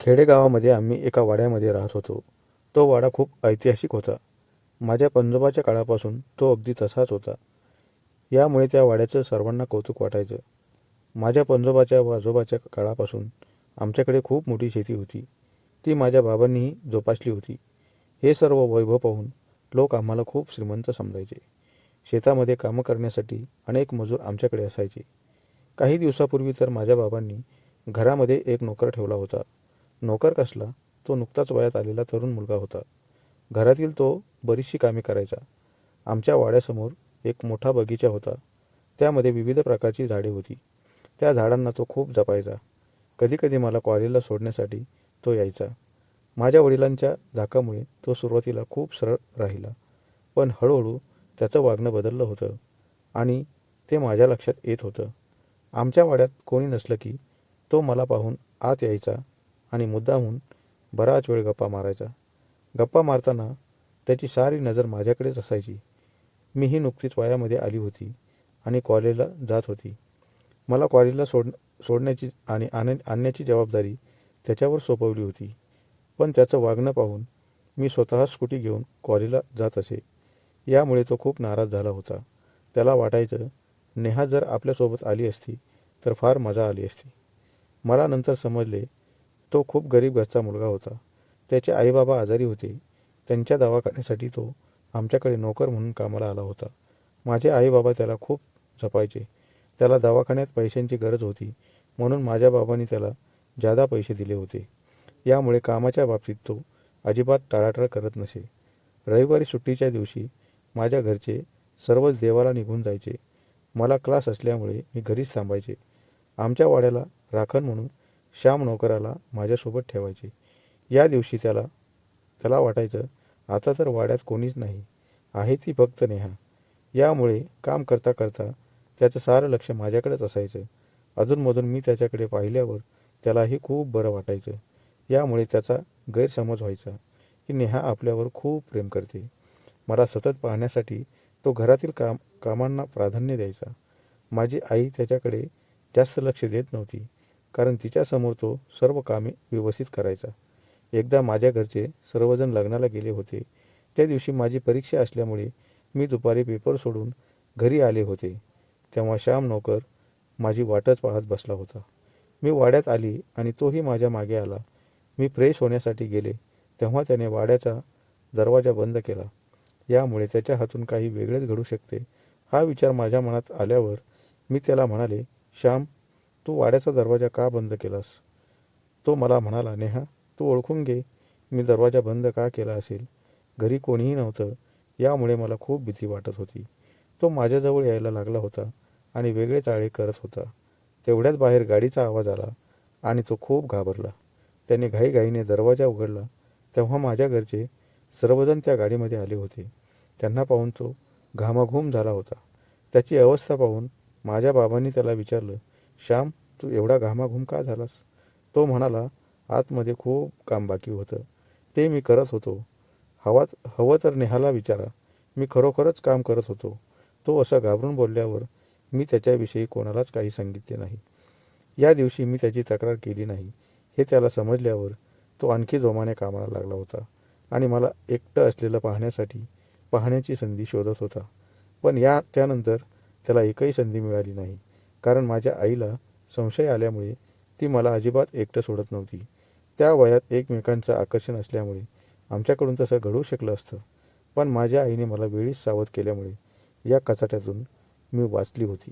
खेडेगावामध्ये आम्ही एका वाड्यामध्ये राहत होतो. तो वाडा खूप ऐतिहासिक होता. माझ्या पणजोबाच्या काळापासून तो अगदी तसाच होता. यामुळे त्या वाड्याचं सर्वांना कौतुक वाटायचं. माझ्या पणजोबाच्या व आजोबाच्या काळापासून आमच्याकडे खूप मोठी शेती होती. ती माझ्या बाबांनीही जोपासली होती. हे सर्व वैभव पाहून लोक आम्हाला खूप श्रीमंत समजायचे. शेतामध्ये कामं करण्यासाठी अनेक मजूर आमच्याकडे असायचे. काही दिवसापूर्वी तर माझ्या बाबांनी घरामध्ये एक नोकर ठेवला होता. नोकर कसला तो नुकताच वयात आलेला तरुण मुलगा होता. घरातील तो बरीचशी कामे करायचा. आमच्या वाड्यासमोर एक मोठा बगीचा होता. त्यामध्ये विविध प्रकारची झाडे होती. त्या झाडांना तो खूप जपायचा. कधीकधी मला कॉलेजला सोडण्यासाठी तो यायचा. माझ्या वडिलांच्या धाकामुळे तो सुरुवातीला खूप सरळ राहिला. पण हळूहळू त्याचं वागणं बदललं होतं. आणि ते माझ्या लक्षात येत होतं. आमच्या वाड्यात कोणी नसलं की तो मला पाहून आत यायचा. आणि मुद्दाहून बराच वेळ गप्पा मारायचा. गप्पा मारताना त्याची सारी नजर माझ्याकडेच असायची. मी ही नुकतीच वयामध्ये आली होती आणि कॉलेजला जात होती. मला कॉलेजला सोड सोडण्याची आणि आण आणण्याची जबाबदारी त्याच्यावर सोपवली होती. पण त्याचं वागणं पाहून मी स्वतः स्कूटी घेऊन कॉलेजला जात असे. यामुळे तो खूप नाराज झाला होता. त्याला वाटायचं नेहा जर आपल्यासोबत आली असती तर फार मजा आली असती. मला नंतर समजले तो खूप गरीब घरचा मुलगा होता. त्याचे आईबाबा आजारी होते. त्यांच्या दवाखान्यासाठी तो आमच्याकडे नोकर म्हणून कामाला आला होता. माझे आईबाबा त्याला खूप जपायचे त्याला दवाखान्यात पैशांची गरज होती. म्हणून माझ्या बाबांनी त्याला जादा पैसे दिले होते. यामुळे कामाच्या बाबतीत तो अजिबात टाळाटाळ करत नसे. रविवारी सुट्टीच्या दिवशी माझ्या घरचे सर्वच देवाला निघून जायचे. मला क्लास असल्यामुळे मी घरीच थांबायचे. आमच्या वाड्याला राखण म्हणून श्याम नोकराला माझ्यासोबत ठेवायचे. या दिवशी त्याला त्याला वाटायचं आता तर वाड्यात कोणीच नाही. आहे ती फक्त नेहा. यामुळे काम करता करता त्याचं सारं लक्ष माझ्याकडेच असायचं. अधूनमधून मी त्याच्याकडे पाहिल्यावर त्यालाही खूप बरं वाटायचं. यामुळे त्याचा गैरसमज व्हायचा की नेहा आपल्यावर खूप प्रेम करते. मला सतत पाहण्यासाठी तो घरातील काम कामांना प्राधान्य द्यायचा. माझी आई त्याच्याकडे जास्त लक्ष देत नव्हती. कारण तिच्यासमोर तो सर्व कामे व्यवस्थित करायचा. एकदा माझ्या घरचे सर्वजण लग्नाला गेले होते. त्या दिवशी माझी परीक्षा असल्यामुळे मी दुपारी पेपर सोडून घरी आले होते. तेव्हा श्याम नोकर माझी वाटच पाहत बसला होता. मी वाड्यात आली आणि तोही माझ्या मागे आला. मी फ्रेश होण्यासाठी गेले. तेव्हा त्याने वाड्याचा दरवाजा बंद केला. यामुळे त्याच्या हातून काही वेगळेच घडू शकते हा विचार माझ्या मनात आल्यावर मी त्याला म्हणाले श्याम तू वाड्याचा दरवाजा का बंद केलास? तो मला म्हणाला नेहा तू ओळखून घे मी दरवाजा बंद का केला असेल? घरी कोणीही नव्हतं यामुळे मला खूप भीती वाटत होती. तो माझ्याजवळ यायला लागला होता आणि वेगळे चाळे करत होता. तेवढ्याच बाहेर गाडीचा आवाज आला आणि तो खूप घाबरला. त्याने घाईघाईने दरवाजा उघडला. तेव्हा माझ्या घरचे सर्वजण त्या गाडीमध्ये आले होते. त्यांना पाहून तो घामाघूम झाला होता. त्याची अवस्था पाहून माझ्या बाबांनी त्याला विचारलं श्याम तू एवढा घामाघूम का झालास? तो म्हणाला आतमध्ये खूप काम बाकी होतं. ते मी करत होतो. हवाच हवं तर नेहाला विचारा. मी खरोखरच काम करत होतो. तो असं घाबरून बोलल्यावर मी त्याच्याविषयी कोणालाच काही सांगितले नाही. या दिवशी मी त्याची तक्रार केली नाही. हे त्याला समजल्यावर तो आणखी जोमाने कामाला लागला होता आणि मला एकटं असलेलं पाहण्यासाठी पाहण्याची संधी शोधत होता. पण या त्यानंतर त्याला एकही संधी मिळाली नाही. कारण माझ्या आईला संशय आल्यामुळे ती मला अजिबात एकटं सोडत नव्हती. त्या वयात एकमेकांचं आकर्षण असल्यामुळे आमच्याकडून तसं घडू शकलं असतं. पण माझ्या आईने मला वेळीच सावध केल्यामुळे या कचाट्यातून मी वाचली होती.